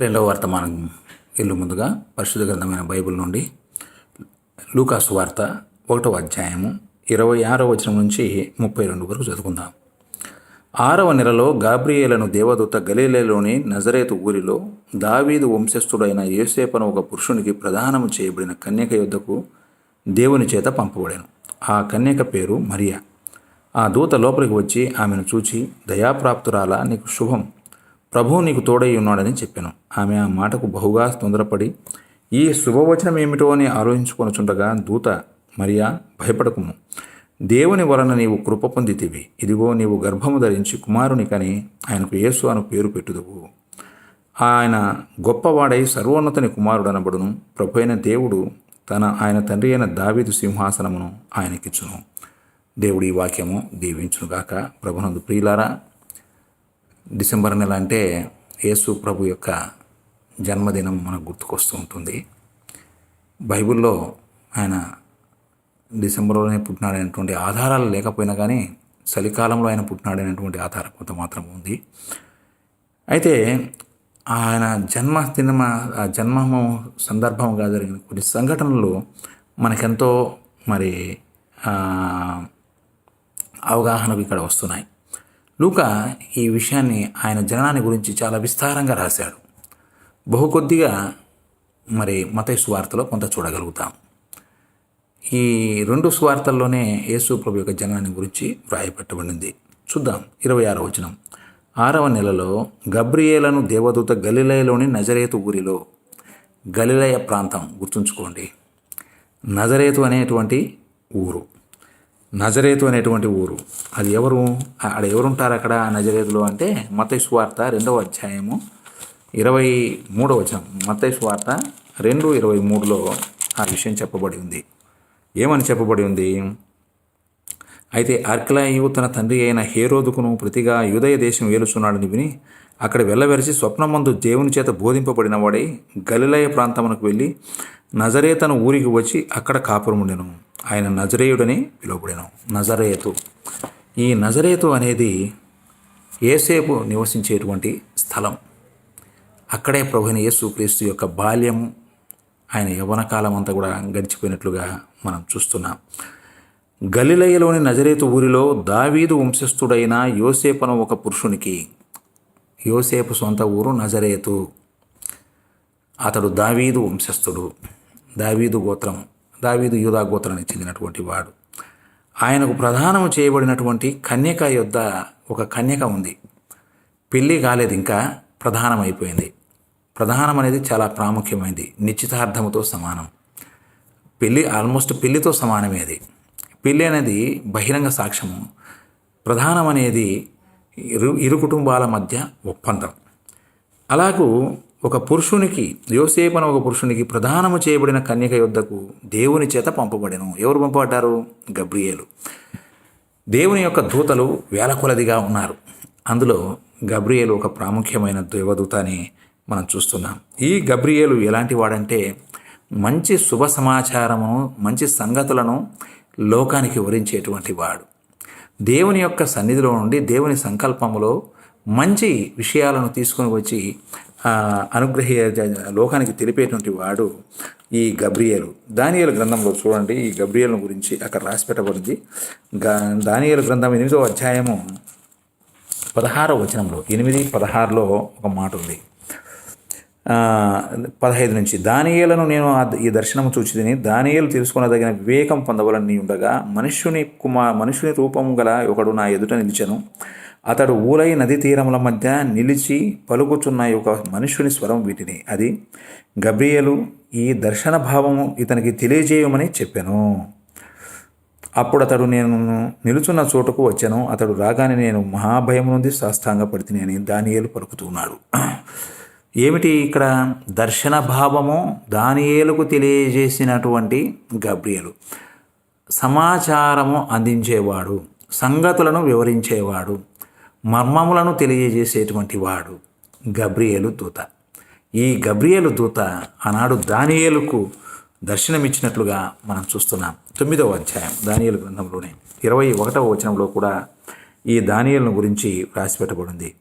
రెండవ వర్తమానం ఇల్లు ముందుగా పరిశుద్ధ గ్రంథమైన బైబిల్ నుండి లూకాసు వార్త ఒకటవ అధ్యాయము ఇరవై ఆరవ వచనం నుంచి ముప్పై రెండు వరకు చదువుకుందాం. ఆరవ నెలలో గాబ్రియేలను దేవదూత గలీలేలోని నజరేతు ఊరిలో దావీదు వంశస్థుడైన యోసేపను ఒక పురుషునికి ప్రదానము చేయబడిన కన్యక యుద్ధకు దేవుని చేత పంపబడాను. ఆ కన్యక పేరు మరియా. ఆ దూత లోపలికి వచ్చి ఆమెను చూచి దయాప్రాప్తురాల నీకు శుభం. ప్రభువు నీకు తోడై ఉన్నాడని చెప్పాను. ఆమె ఆ మాటకు బహుగా తొందరపడి ఈ శుభవచనం ఏమిటో అని ఆలోచించుకొనుచుండగా దూత మరియా భయపడకుము. దేవుని వలన నీవు కృప పొందితివి. ఇదిగో నీవు గర్భము ధరించి కుమారునికని ఆయనకు యేసు అను పేరు పెట్టుదువు. ఆయన గొప్పవాడై సర్వోన్నతుని కుమారుడనబడును. ప్రభు అయిన దేవుడు తన ఆయన తండ్రి అయిన దావీదు సింహాసనమును ఆయనకిచ్చును. దేవుడి ఈ వాక్యము దీవించునుగాక. ప్రభునందు ప్రియులారా డిసెంబర్ నెల అంటే యేసు ప్రభు యొక్క జన్మదినం మనకు గుర్తుకొస్తూ ఉంటుంది. బైబిల్లో ఆయన డిసెంబర్లోనే పుట్టినాడనేటువంటి ఆధారాలు లేకపోయినా కానీ చలికాలంలో ఆయన పుట్టినాడనేటువంటి ఆధారం కొంత మాత్రం ఉంది. అయితే ఆయన జన్మదిన ఆ జన్మము సందర్భంగా జరిగిన కొన్ని సంఘటనలు మనకెంతో మరి అవగాహనకు ఇక్కడ వస్తున్నాయి. లూక ఈ విషయాన్ని ఆయన జననాన్ని గురించి చాలా విస్తారంగా రాశాడు. బహు కొద్దిగా మరి మత సువార్తలో కొంత చూడగలుగుతాం. ఈ రెండు సువార్తల్లోనే యేసు ప్రభు యొక్క జననాన్ని గురించి వ్రాయపెట్టబడింది చూద్దాం ఇరవై ఆరో వచనం. ఆరవ నెలలో గబ్రియేలను దేవదూత గలిలయలోని నజరేతు ఊరిలో గలిలయ ప్రాంతం గుర్తుంచుకోండి. నజరేతు అనేటువంటి ఊరు. నజరేతు అనేటువంటి ఊరు. అది ఎవరు? అక్కడ ఎవరుంటారు అక్కడ నజరేతులో అంటే మత్తయి వార్త రెండవ అధ్యాయము ఇరవై మూడవ వచనం. మత్తయి వార్త రెండు ఇరవై మూడులో ఆ విషయం చెప్పబడి ఉంది. ఏమని చెప్పబడి ఉంది? అయితే అర్కలాయు తన తండ్రి అయిన హేరోదుకును ప్రతిగా యుదయ దేశం ఏలుచున్నాడని విని అక్కడ వెళ్ళవెరిచి స్వప్నమందు దేవుని చేత బోధింపబడిన వాడై గలిలయ ప్రాంతమునకు వెళ్ళి నజరేతను ఊరికి వచ్చి అక్కడ కాపురముండెను. ఆయన నజరేయుడని పిలువబడెను. నజరేతు. ఈ నజరేతు అనేది ఏసేపు నివసించేటువంటి స్థలం. అక్కడే ప్రభుని యేసు క్రీస్తు యొక్క బాల్యం ఆయన యవ్వన కాలం అంతా కూడా గడిచిపోయినట్లుగా మనం చూస్తున్నాం. గలిలయలోని నజరేతు ఊరిలో దావీదు వంశస్థుడైన యోసేపను ఒక పురుషునికి యోసేపు సొంత ఊరు నజరేతు. అతడు దావీదు వంశస్థుడు. దావీదు గోత్రం. దావీదు యూదా గోత్రానికి చెందినటువంటి వాడు. ఆయనకు ప్రధానము చేయబడినటువంటి కన్యక యొద్ద ఒక కన్యక ఉంది. పెళ్ళి కాలేదు ఇంకా ప్రధానం ప్రధానం అనేది చాలా ప్రాముఖ్యమైనది నిశ్చితార్థముతో సమానం. పెళ్ళి ఆల్మోస్ట్ పెళ్ళితో సమానమే అది. పెళ్ళి అనేది బహిరంగ సాక్ష్యము. ప్రధానం అనేది ఇరు ఇరు కుటుంబాల మధ్య ఒప్పందం. అలాగూ ఒక పురుషునికి యోసేపు అనే ఒక పురుషునికి ప్రధానము చేయబడిన కన్యక యుద్ధకు దేవుని చేత పంపబడెను. ఎవరు పంపబడ్డారు? గబ్రియేలు. దేవుని యొక్క దూతలు వేల కొలదిగా ఉన్నారు. అందులో గబ్రియేలు ఒక ప్రాముఖ్యమైన దేవదూత అని మనం చూస్తున్నాం. ఈ గబ్రియేలు ఎలాంటి వాడంటే మంచి శుభ సమాచారమును మంచి సంగతులను లోకానికి వివరించేటువంటి వాడు. దేవుని యొక్క సన్నిధిలో నుండి దేవుని సంకల్పములో మంచి విషయాలను తీసుకొని వచ్చి ఆ, అనుగ్రహీ లోకానికి తెలిపేటువంటి వాడు ఈ గబ్రియలు. దానియలు గ్రంథంలో చూడండి. ఈ గబ్రియలను గురించి అక్కడ రాసి పెట్టబడింది గా గ్రంథం ఎనిమిదో అధ్యాయము పదహారో వచనంలో ఎనిమిది పదహారులో ఒక మాట ఉంది. పదహైదు నుంచి దానియేలను నేను ఆ- ఈ దర్శనము చూచిదిని దానియేలు తెలుసుకునదగిన వివేకం పొందవలని ఉండగా మనుష్యుని కుమార్ మనుషుని రూపము గల ఒకడు నా ఎదుట నిలిచెను. అతడు ఊలై నది తీరముల మధ్య నిలిచి పలుకుచున్న ఒక మనుషుని స్వరం వీటిని. అది గబ్రియలు ఈ దర్శన భావము ఇతనికి తెలియజేయమని చెప్పాను. అప్పుడు అతడు నేను నిలుచున్న చోటుకు వచ్చాను. అతడు రాగానే నేను మహాభయం నుండి సాష్టాంగ పడితిని అని దానియేలు పలుకుతున్నాడు ఏమిటి ఇక్కడ దర్శన భావము తెలియజేసినటువంటి గబ్రియలు. సమాచారము అందించేవాడు సంగతులను వివరించేవాడు మర్మములను తెలియజేసేటువంటి వాడు గబ్రియలు దూత. ఈ గబ్రియలు దూత ఆనాడు దానియేలుకు దర్శనమిచ్చినట్లుగా మనం చూస్తున్నాం. తొమ్మిదవ అధ్యాయం దానియలు గ్రంథంలోనే. ఇరవై ఒకటవ వచనంలో కూడా ఈ దానియలను గురించి రాసిపెట్టబడింది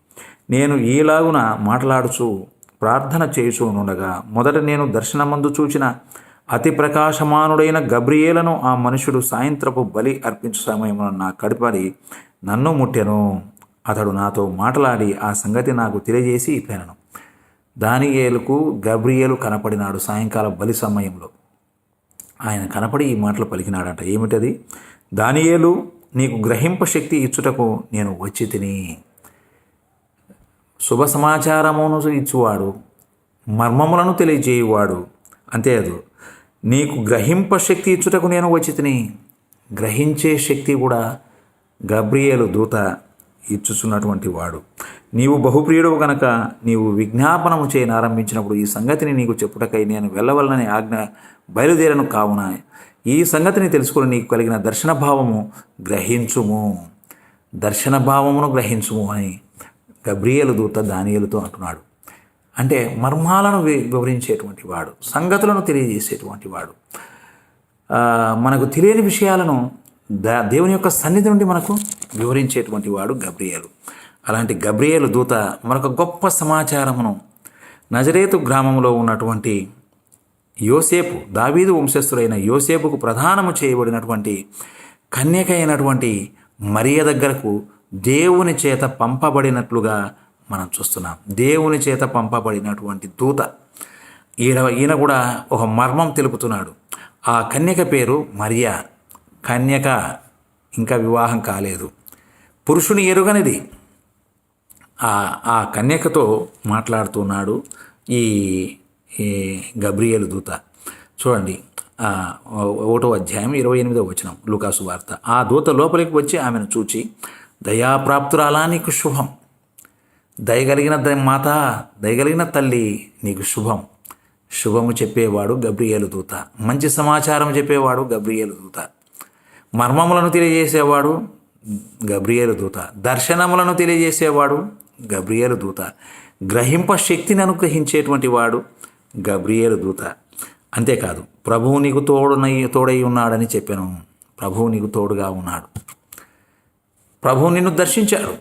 నేను ఈలాగున మాట్లాడుచు ప్రార్థన చేయుచునుండగా మొదట నేను దర్శనమందు చూచిన అతి ప్రకాశమానుడైన గబ్రియేలను ఆ మనుషుడు సాయంత్రపు బలి అర్పించు సమయమున నా కడుపడి నన్ను ముట్టెను. అతడు నాతో మాట్లాడి ఆ సంగతి నాకు తెలియజేసి ఇట్లనను దానియేలుకు గబ్రియేలు కనపడినాడు సాయంకాలం బలి సమయంలో. ఆయన కనపడి ఈ మాటలు పలికినాడంట ఏమిటది? దానియేలు నీకు గ్రహింప శక్తి ఇచ్చుటకు నేను వచ్చి తిని శుభ సమాచారమును ఇచ్చువాడు మర్మములను తెలియజేయువాడు. అంతేకాదు నీకు గ్రహింప శక్తి ఇచ్చుటకు నేను వచ్చితిని. గ్రహించే శక్తి కూడా గబ్రియేలు దూత ఇచ్చుచున్నటువంటి వాడు. నీవు బహుప్రియుడు గనక నీవు విజ్ఞాపనము చేయని ఆరంభించినప్పుడు ఈ సంగతిని నీకు చెప్పుటకై నేను వెళ్ళవలనని ఆజ్ఞ బయలుదేరను కావున. ఈ సంగతిని తెలుసుకుని నీకు కలిగిన దర్శన భావము గ్రహించుము. దర్శన భావమును గ్రహించుము అని గబ్రియలు దూత దానియలతో అంటున్నాడు. అంటే మర్మాలను వి- వివరించేటువంటి వాడు సంగతులను తెలియజేసేటువంటి వాడు. మనకు తెలియని విషయాలను దా దేవుని యొక్క సన్నిధి నుండి మనకు వివరించేటువంటి వాడు గబ్రియలు. అలాంటి గబ్రియలు దూత మరొక గొప్ప సమాచారమును నజరేతు గ్రామంలో ఉన్నటువంటి యోసేపు దావీదు వంశస్థులైన యోసేపుకు ప్రధానము చేయబడినటువంటి కన్యక అయినటువంటి మరియ దగ్గరకు దేవుని చేత పంపబడినట్లుగా మనం చూస్తున్నాం. దేవుని చేత పంపబడినటువంటి దూత. ఈయన ఈయన కూడా ఒక మర్మం తెలుపుతున్నాడు. ఆ కన్యక పేరు మరియా. కన్యక ఇంకా వివాహం కాలేదు. పురుషుని ఎరుగనిది. ఆ ఆ కన్యకతో మాట్లాడుతున్నాడు ఈ గబ్రియలు దూత. చూడండి ఒకటో అధ్యాయం ఇరవై ఎనిమిదో వచనం లుకాసు వార్త. ఆ దూత లోపలికి వచ్చి ఆమెను చూచి దయాప్రాప్తురాలా నీకు శుభం. దయగలిగిన ద- మాత దయగలిగిన తల్లి నీకు శుభం. శుభము చెప్పేవాడు గబ్రియేలు దూత. మంచి సమాచారం చెప్పేవాడు గబ్రియేలు దూత. మర్మములను తెలియజేసేవాడు గబ్రియేలు దూత. దర్శనములను తెలియజేసేవాడు గబ్రియేలు దూత. గ్రహింప శక్తిని అనుగ్రహించేటువంటి వాడు గబ్రియేలు దూత. అంతేకాదు ప్రభువు నీకు తోడునై తోడై ఉన్నాడని చెప్పాను. ప్రభువు నీకు తోడుగా ఉన్నాడు. ప్రభువు నిన్ను దర్శించాడు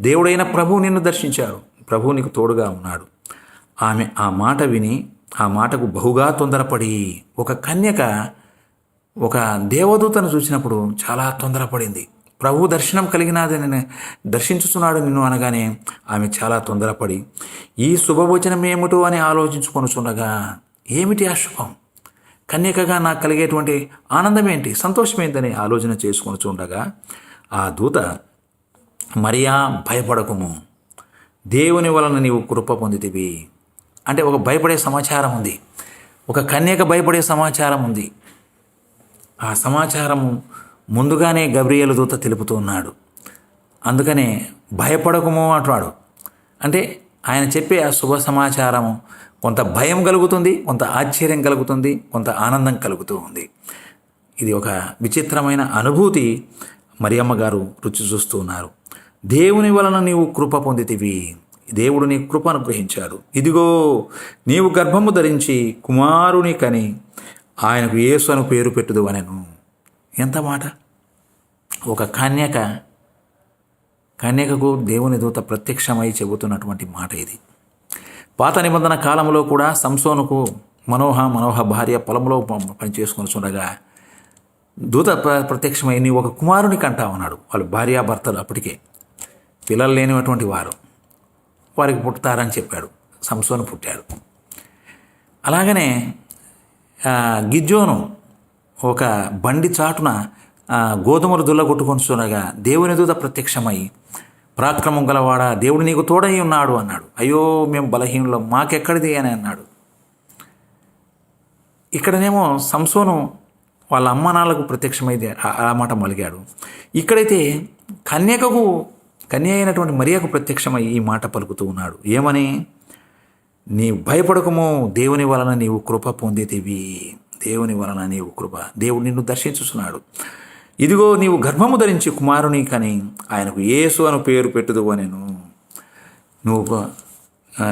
దేవుడైన ప్రభువు నిన్ను దర్శించాడు ప్రభువు నీకు తోడుగా ఉన్నాడు. ఆమె ఆ మాట విని ఆ మాటకు బహుగా తొందరపడి ఒక కన్యక ఒక దేవదూతను చూసినప్పుడు చాలా తొందరపడింది. ప్రభు దర్శనం కలిగినదని దర్శించుతున్నాడు నిన్ను అనగానే ఆమె చాలా తొందరపడి ఈ శుభవచనం ఏమిటో అని ఆలోచించుకొనుచుండగా ఏమిటి ఆ శుభం? కన్యకగా నాకు కలిగేటువంటి ఆనందం ఏంటి సంతోషం ఏంటని ఆలోచన చేసుకొని చూడగా ఆ దూత మరియా భయపడకుము. దేవుని వలన నీవు కృప పొందితివి. అంటే ఒక భయపడే సమాచారం ఉంది. ఒక కన్యక భయపడే సమాచారం ఉంది. ఆ సమాచారము ముందుగానే గబ్రియలు దూత తెలుపుతూ ఉన్నాడు. అందుకనే భయపడకము అంటున్నాడు. అంటే ఆయన చెప్పే ఆ శుభ సమాచారము కొంత భయం కలుగుతుంది కొంత ఆశ్చర్యం కలుగుతుంది కొంత ఆనందం కలుగుతూ ఉంది. ఇది ఒక విచిత్రమైన అనుభూతి. మరియమ్మ గారు రుచి చూస్తూ ఉన్నారు. దేవుని వలన నీవు కృప పొందితివి. దేవుడు నీ కృప అనుగ్రహించాడు. ఇదిగో నీవు గర్భము ధరించి కుమారుని కని ఆయనకు యేసు అను పేరు పెట్టుదు అనెను. ఎంత మాట? ఒక కన్యక కన్యకకు దేవుని దూత ప్రత్యక్షమై చెబుతున్నటువంటి మాట ఇది. పాత నిబంధన కాలంలో కూడా సంసోనుకు మనోహ మనోహ భార్య పొలంలో పని చేసుకొని చూడగా దూత ప్ర- ప్రత్యక్షమై నీ ఒక కుమారుని కంటా ఉన్నాడు వాళ్ళు భార్యాభర్తలు అప్పటికే. పిల్లలు లేనిటువంటి వారు. వారికి పుట్టుతారని చెప్పాడు. సంసోను పుట్టాడు. అలాగనే గిజ్జోను ఒక బండి చాటున గోధుమలు దుల్లగొట్టుకొని చూడగా దేవుని దూత ప్రత్యక్షమై పరాక్రమం గలవాడా? దేవుడు నీకు తోడై ఉన్నాడు అన్నాడు. అయ్యో మేము బలహీనులం. మాకెక్కడిది? అని అన్నాడు. ఇక్కడనేమో సంసోను వాళ్ళ అమ్మ నాన్నలకు ప్రత్యక్షమైంది ఆ- మాట మలిగాడు. ఇక్కడైతే కన్యకకు కన్య అయినటువంటి మరియకు ప్రత్యక్షమై ఈ మాట పలుకుతూ ఉన్నాడు. ఏమని? నీ భయపడకము దేవుని వలన నీవు కృప పొందితివి దేవుని వలన నీవు కృప. దేవుడు నిన్ను దర్శించుచున్నాడు. ఇదిగో నీవు గర్భము ధరించి కుమారుని కానీ ఆయనకు యేసు అను పేరు పెట్టుదు అనెను నువ్వు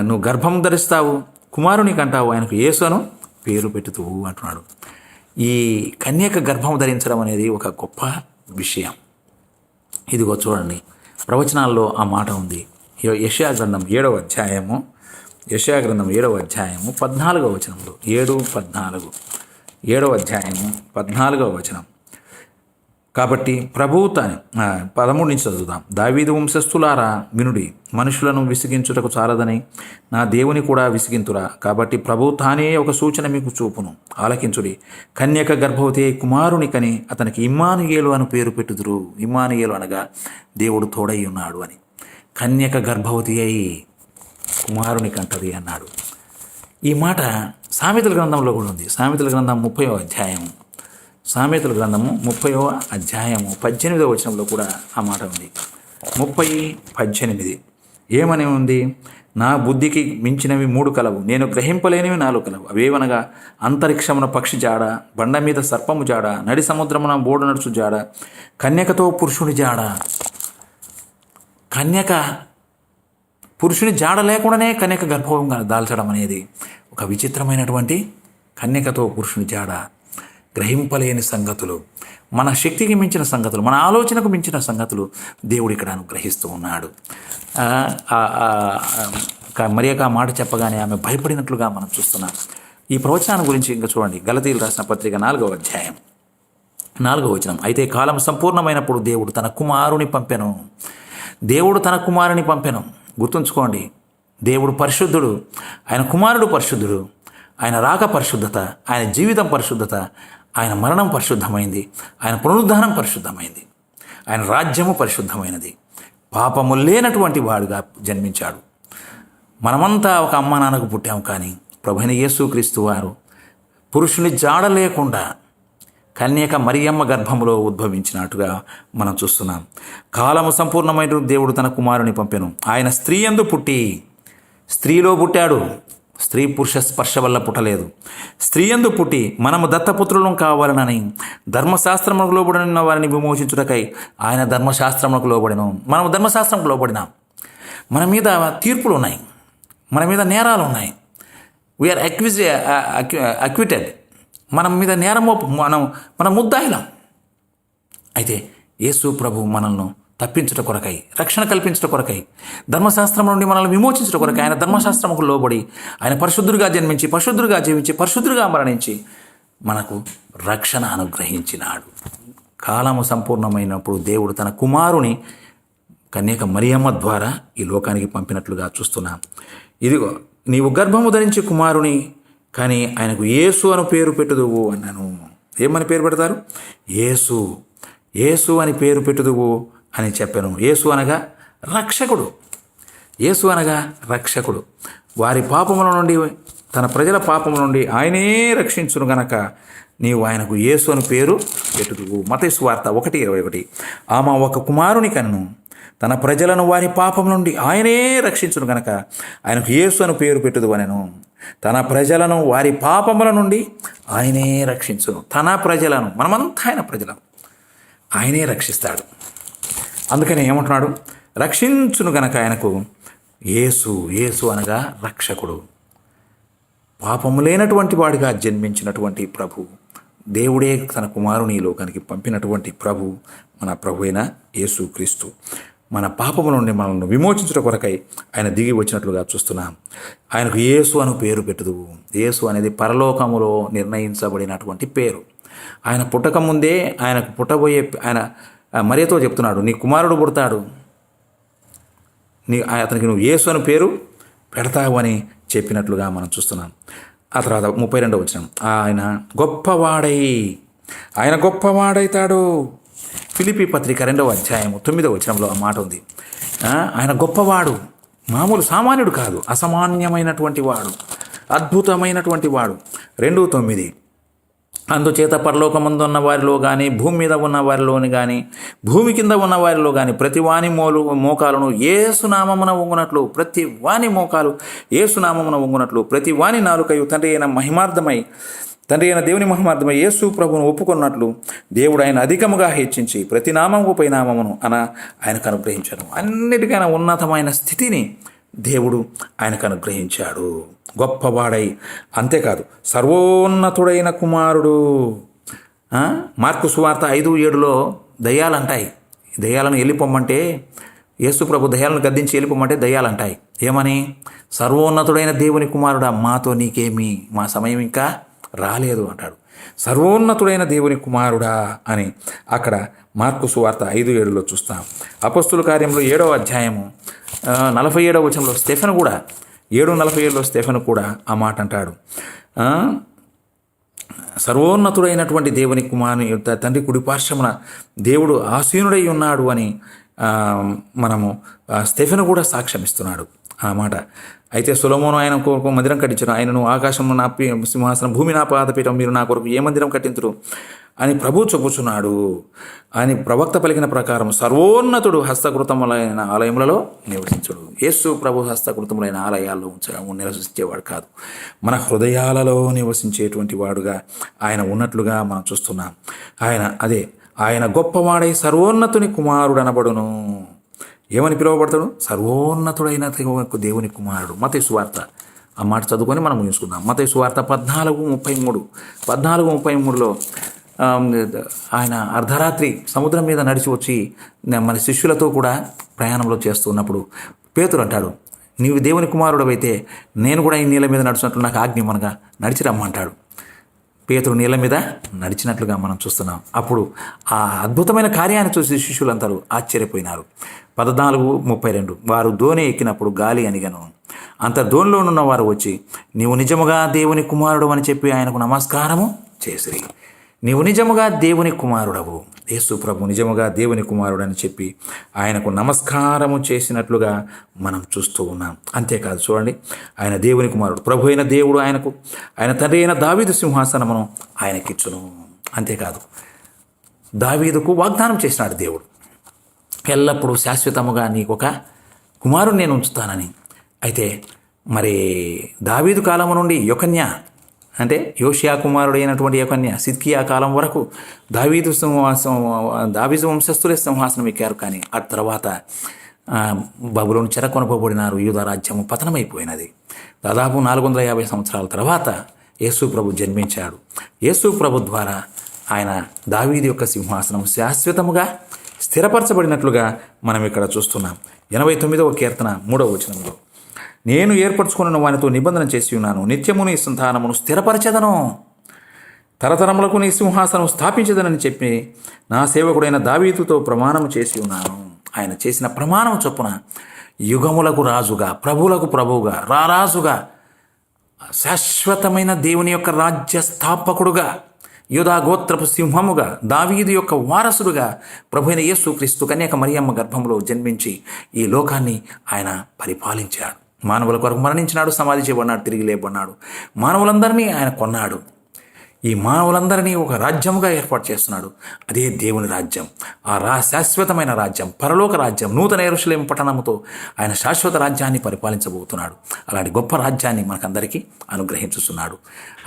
నువ్వు గర్భం ధరిస్తావు కుమారుని కంటావు ఆయనకు యేసు అను పేరు పెట్టుతూ అంటున్నాడు. ఈ కన్యక గర్భం ధరించడం అనేది ఒక గొప్ప విషయం. ఇదిగో చూడండి. ప్రవచనాల్లో ఆ మాట ఉంది. యశాగ్రంథం ఏడవ అధ్యాయము యశాగ్రంథం ఏడవ అధ్యాయము పద్నాలుగవ వచనంలో. ఏడు పద్నాలుగు. ఏడవ అధ్యాయము పద్నాలుగవ వచనం. కాబట్టి ప్రభువు తాను. పదమూడు నుంచి చదువుదాం. దావీదు వంశస్థులారా వినుడి మనుషులను విసిగించుటకు చాలదని నా దేవుని కూడా విసిగింతురా. కాబట్టి ప్రభు తానే ఒక సూచన మీకు చూపును. ఆలకించుడి. కన్యక గర్భవతి కుమారుని కని అతనికి ఇమ్మానుయేలు అని పేరు పెట్టుదురు. ఇమ్మానుయేలు అనగా దేవుడు తోడై ఉన్నాడు అని. కన్యక గర్భవతి అయి కుమారుని కంటది అన్నాడు. ఈ మాట సామెతల గ్రంథంలో కూడా ఉంది. సామెతల గ్రంథం ముప్పై అధ్యాయం. సామెతల గ్రంథము ముప్పైవ అధ్యాయము పద్దెనిమిదవ వచనంలో కూడా ఆ మాట ఉంది. ముప్పై పద్దెనిమిది. ఏమని ఉంది? నా బుద్ధికి మించినవి మూడు కలవు. నేను గ్రహింపలేనివి నాలుగు కలవు. అవేవనగా? అంతరిక్షమున పక్షి జాడ బండ మీద సర్పము జాడ నడి సముద్రమున బోడు నడుచు జాడ కన్యకతో పురుషుని జాడ. కన్యక పురుషుని జాడ లేకుండానే కన్యక గర్భం దాల్చడం అనేది ఒక విచిత్రమైనటువంటి కన్యకతో పురుషుని జాడ. గ్రహింపలేని సంగతులు మన శక్తికి మించిన సంగతులు మన ఆలోచనకు మించిన సంగతులు దేవుడు ఇక్కడ అనుగ్రహిస్తూ ఉన్నాడు. మరి ఆ మాట చెప్పగానే ఆమె భయపడినట్లుగా మనం చూస్తున్నాం. ఈ ప్రవచనాన్ని గురించి ఇంకా చూడండి. గలతీలు రాసిన పత్రిక నాలుగవ అధ్యాయం. నాలుగవ వచనం. అయితే కాలం సంపూర్ణమైనప్పుడు దేవుడు తన కుమారుని పంపెను. దేవుడు తన కుమారుని పంపెను. గుర్తుంచుకోండి. దేవుడు పరిశుద్ధుడు ఆయన కుమారుడు పరిశుద్ధుడు ఆయన రాక పరిశుద్ధత ఆయన జీవితం పరిశుద్ధత ఆయన మరణం పరిశుద్ధమైంది. ఆయన పునరుద్ధానం పరిశుద్ధమైంది. ఆయన రాజ్యము పరిశుద్ధమైనది. పాపము లేనటువంటి వాడుగా జన్మించాడు. మనమంతా ఒక అమ్మ నాన్నకు పుట్టాము కానీ ప్రభుని యేసుక్రీస్తు వారు పురుషుని జాడ లేకుండా కన్యక మరియమ్మ గర్భములో ఉద్భవించినట్టుగా మనం చూస్తున్నాం. కాలము సంపూర్ణమైన దేవుడు తన కుమారుని పంపెను. ఆయన స్త్రీ ఎందు పుట్టి స్త్రీలో పుట్టాడు. స్త్రీ పురుష స్పర్శ వల్ల పుట్టలేదు. స్త్రీ ఎందు పుట్టి మనము దత్తపుత్రులం కావాలనని ధర్మశాస్త్రములకు లోబడిన వారిని విమోచించుటకై ఆయన ధర్మశాస్త్రములకు లోబడిను. మనము ధర్మశాస్త్రంకు లోబడినాం మన మీద తీర్పులు ఉన్నాయి మన మీద నేరాలు ఉన్నాయి వీఆర్ అక్విజ్ అక్విటెడ్ మన మీద నేరం మనం మన ముద్దాయిలం. అయితే యేసు ప్రభు మనల్ని తప్పించుట కొరకై రక్షణ కల్పించుట కొరకై ధర్మశాస్త్రం నుండి మనల్ని విమోచించుట కొరకై ఆయన ధర్మశాస్త్రముకు లోబడి ఆయన పరిశుద్ధుడిగా జన్మించి పరిశుద్ధుడిగా జీవించి పరిశుద్ధుడిగా మరణించి మనకు రక్షణ అనుగ్రహించినాడు. కాలము సంపూర్ణమైనప్పుడు దేవుడు తన కుమారుని కన్యక మరియమ్మ ద్వారా ఈ లోకానికి పంపినట్లుగా చూస్తున్నాం. ఇదిగో నీవు గర్భము ధరించి కుమారుని కానీ ఆయనకు యేసు అని పేరు పెట్టుదువు అన్నాను. ఏమని పేరు పెడతారు? యేసు. యేసు అని పేరు పెట్టుదువు. అని చెప్పాను. యేసు అనగా రక్షకుడు. యేసు అనగా రక్షకుడు. వారి పాపముల నుండి తన ప్రజల పాపముల నుండి ఆయనే రక్షించును గనక నీవు ఆయనకు యేసు అని పేరు పెట్టుకు మతేసు వార్త ఒకటి ఇరవై ఒకటి. ఆమె ఒక కుమారుని కన్ను. తన ప్రజలను వారి పాపం నుండి ఆయనే రక్షించును గనక ఆయనకు యేసు అని పేరు పెట్టుదు అనను. తన ప్రజలను వారి పాపముల నుండి ఆయనే రక్షించును. తన ప్రజలను మనమంతా ఆయన ప్రజలం. ఆయనే రక్షిస్తాడు. అందుకని ఏమంటున్నాడు? రక్షించును గనక ఆయనకు. యేసు యేసు అనగా రక్షకుడు. పాపము లేనటువంటి వాడిగా జన్మించినటువంటి ప్రభు. దేవుడే తన కుమారుని లోకానికి పంపినటువంటి ప్రభు. మన ప్రభు అయిన యేసు క్రీస్తు. మన పాపముల నుండి మనల్ని విమోచించుట కొరకై ఆయన దిగి వచ్చినట్లుగా చూస్తున్నాం. ఆయనకు యేసు అను పేరు పెట్టుదు. యేసు అనేది పరలోకములో నిర్ణయించబడినటువంటి పేరు. ఆయన పుట్టక ముందే ఆయనకు పుట్టబోయే ఆయన మరియతో చెప్తున్నాడు నీ కుమారుడు పుడతాడు. నీ అతనికి నువ్వు యేసు అని పేరు పెడతావు అని చెప్పినట్లుగా మనం చూస్తున్నాం. ఆ తర్వాత ముప్పై రెండవ వచనం ఆయన గొప్పవాడై ఆయన గొప్పవాడైతాడు. ఫిలిపి పత్రిక రెండవ అధ్యాయము తొమ్మిదవ వచనంలో ఆ మాట ఉంది. ఆయన గొప్పవాడు మామూలు సామాన్యుడు కాదు అసామాన్యమైనటువంటి వాడు అద్భుతమైనటువంటి వాడు. రెండు తొమ్మిది అందుచేత పరలోకమందు ఉన్న వారిలో కానీ భూమి మీద ఉన్న వారిలోని కానీ భూమి కింద ఉన్న వారిలో కానీ ప్రతి వాని మోలు మోకాలను ఏసునామమున వంగునట్లు ప్రతి వాని మోకాలు ఏసునామమున వంగునట్లు ప్రతి వాని నాలుకయు తండ్రి అయిన మహిమార్థమై తండ్రి అయిన దేవుని మహిమార్థమై యేసు ప్రభును ఒప్పుకున్నట్లు దేవుడు ఆయన అధికముగా హెచ్చించి ప్రతి నామము పై నామమును అన ఆయనకు అనుగ్రహించాను. అన్నిటికైనా ఉన్నతమైన స్థితిని దేవుడు ఆయనకు అనుగ్రహించాడు. గొప్పవాడై. అంతేకాదు సర్వోన్నతుడైన కుమారుడు. మార్కు సువార్త ఐదు ఏడులో దయ్యాలంటాయి. దయ్యాలను వెళ్ళిపోమ్మంటే యేసు ప్రభు దయాలను గద్దించి వెళ్ళిపోమంటే దయ్యాలంటాయి. ఏమని? సర్వోన్నతుడైన దేవుని కుమారుడా మాతో నీకేమి మా సమయం ఇంకా రాలేదు అంటాడు. సర్వోన్నతుడైన దేవుని కుమారుడా అని అక్కడ మార్కు సువార్త ఐదు ఏడులో చూస్తాం. అపస్తుల కార్యంలో ఏడవ అధ్యాయము నలభై ఏడవ వచనంలో స్టెఫెన్ కూడా ఏడు నలభై ఏడులో స్టెఫెన్ కూడా ఆ మాట అంటాడు సర్వోన్నతుడైనటువంటి దేవుని కుమారుని తండ్రి కుడిపార్శ్వమున దేవుడు ఆసీనుడై ఉన్నాడు అని మనము ఆ, స్టెఫెన్ కూడా సాక్ష్యం ఇస్తున్నాడు ఆ మాట. అయితే సులమోను ఆయన కొరకు మందిరం కట్టించను ఆయనను ఆకాశంలో నా సింహాసనం భూమి నా పాదపీఠం మీరు నా కొరకు ఏ మందిరం కట్టించరు అని ప్రభు చెప్పుచున్నాడు. అని ప్రవక్త పలికిన ప్రకారం సర్వోన్నతుడు హస్తకృతములైన ఆలయములలో నివసించడు. యేసు ప్రభు హస్తకృతములైన ఆలయాల్లో ఉంచ నివసించేవాడు కాదు. మన హృదయాలలో నివసించేటువంటి వాడుగా ఆయన ఉన్నట్లుగా మనం చూస్తున్నాం. ఆయన అదే ఆయన గొప్పవాడై సర్వోన్నతుని కుమారుడు అనబడును ఏమని పిలువబడతాడు? సర్వోన్నతుడైన దేవుని- కుమారుడు. మత సువార్త ఆ మాట చదువుకొని మనం ముగించుకుందాం. మత సువార్త పద్నాలుగు ముప్పై మూడు. పద్నాలుగు ముప్పై మూడులో ఆయన అర్ధరాత్రి సముద్రం మీద నడిచి వచ్చి మన శిష్యులతో కూడా ప్రయాణంలో చేస్తున్నప్పుడు పేతురు అంటాడు నీవు దేవుని కుమారుడవైతే నేను కూడా ఈ నీళ్ళ మీద నడుచున్నట్లు నాకు ఆజ్ఞ మనగా నడిచి రమ్మంటాడు పేతురు నీళ్ళ మీద నడిచినట్లుగా మనం చూస్తున్నాం. అప్పుడు ఆ అద్భుతమైన కార్యాన్ని చూసి శిష్యులందరూ ఆశ్చర్యపోయినారు. పద్నాలుగు ముప్పై రెండు. వారు ధోని ఎక్కినప్పుడు గాలి అనిగను అంత దోణిలో ఉన్న వారు వచ్చి నీవు నిజముగా దేవుని కుమారుడు అని చెప్పి ఆయనకు నమస్కారము చేసిరి. నీవు నిజముగా దేవుని కుమారుడవు. యేసు ప్రభు నిజముగా దేవుని కుమారుడు అని చెప్పి ఆయనకు నమస్కారము చేసినట్లుగా మనం చూస్తూ ఉన్నాం. అంతేకాదు చూడండి ఆయన దేవుని కుమారుడు ప్రభు అయిన దేవుడు ఆయనకు ఆయన తండ్రి అయిన దావీదు సింహాసనమును ఆయనకిచ్చును. అంతేకాదు దావీదుకు వాగ్దానం చేసినాడు దేవుడు. ఎల్లప్పుడూ శాశ్వతముగా నీకు ఒక కుమారుడు నేను ఉంచుతానని అయితే మరి దావీదు కాలము నుండి యొకన్య అంటే యోషియా కుమారుడైనటువంటి యొకన్య సిద్కియా కాలం వరకు దావీదు సింహాసం దావీదు వంశస్థులే సింహాసనం ఎక్కారు. కానీ ఆ తర్వాత ఆ, చెరకొనపబడినారు యూధ రాజ్యము పతనమైపోయినది. దాదాపు నాలుగు వందల యాభై సంవత్సరాల తర్వాత యేసు ప్రభు జన్మించాడు. యేసు ప్రభు ద్వారా ఆయన దావీది యొక్క సింహాసనం శాశ్వతముగా స్థిరపరచబడినట్లుగా మనం ఇక్కడ చూస్తున్నాం. ఎనభై తొమ్మిదవ కీర్తన మూడవ వచనంలో. నేను ఏర్పరచుకున్న వానితో నిబంధన చేసి ఉన్నాను. నిత్యము నీ సంతానమును స్థిరపరచదను. తరతరములకు నీ సింహాసనం స్థాపించదనని చెప్పి నా సేవకుడైన దావీతుతో ప్రమాణం చేసి ఉన్నాను. ఆయన చేసిన ప్రమాణం చొప్పున యుగములకు రాజుగా ప్రభువులకు ప్రభువుగా రారాజుగా శాశ్వతమైన దేవుని యొక్క రాజ్య స్థాపకుడుగా యూదా గోత్రపు సింహముగా దావీదు యొక్క వారసుడుగా ప్రభు యేసుక్రీస్తు కన్యక మరియమ్మ గర్భంలో జన్మించి ఈ లోకాన్ని ఆయన పరిపాలించాడు. మానవుల కొరకు మరణించినాడు సమాధి చేయబడినాడు తిరిగి లేబడినాడు మానవులందరినీ ఆయన కొన్నాడు. ఈ మానవులందరినీ ఒక రాజ్యముగా ఏర్పాటు చేస్తున్నాడు. అదే దేవుని రాజ్యం. ఆ రా శాశ్వతమైన రాజ్యం పరలోక రాజ్యం నూతన ఎరుషులేం పట్టణముతో ఆయన శాశ్వత రాజ్యాన్ని పరిపాలించబోతున్నాడు. అలాంటి గొప్ప రాజ్యాన్ని మనకందరికీ అనుగ్రహించుతున్నాడు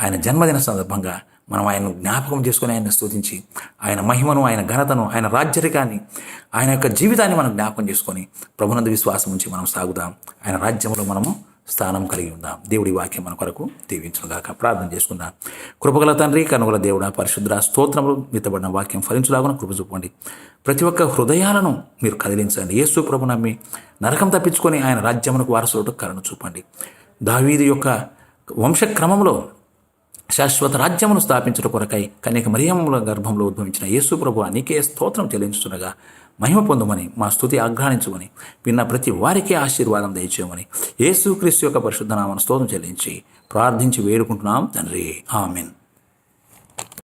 ఆయన జన్మదిన సందర్భంగా మనం ఆయన జ్ఞాపకం చేసుకుని ఆయన స్థుతించి ఆయన మహిమను ఆయన ఘనతను ఆయన రాజ్యరికాన్ని ఆయన యొక్క జీవితాన్ని మనం జ్ఞాపకం చేసుకొని ప్రభునందు విశ్వాసం ఉంచి మనం సాగుదాం. ఆయన రాజ్యంలో మనము స్థానం కలిగి ఉందాం. దేవుడి వాక్యం మన కొరకు దీవించుగాక ప్రార్థన చేసుకుందాం. కృపగల తండ్రి కనుగల దేవుడ పరిశుద్ర స్తోత్రములు మితబడిన వాక్యం ఫలించులాగా కృప చూపండి. ప్రతి ఒక్క హృదయాలను మీరు కదిలించండి. యేసు ప్రభు నమ్మి నరకం తప్పించుకొని ఆయన రాజ్యమునకు వారసులకు కరుణ చూపండి. దావీది యొక్క వంశక్రమంలో శాశ్వత రాజ్యమును స్థాపించట కొరకై కన్యక మరియముల గర్భంలో ఉద్భవించిన యేసు ప్రభు నీకే స్తోత్రం చెల్లించుతుండగా మహిమ పొందమని మా స్థుతి ఆగ్రహించమని విన్న ప్రతి వారికే ఆశీర్వాదం దయచేయమని యేసు క్రీస్తు యొక్క పరిశుద్ధనామను స్తోత్రం చెల్లించి ప్రార్థించి వేడుకుంటున్నాం తండ్రి. ఆమెన్.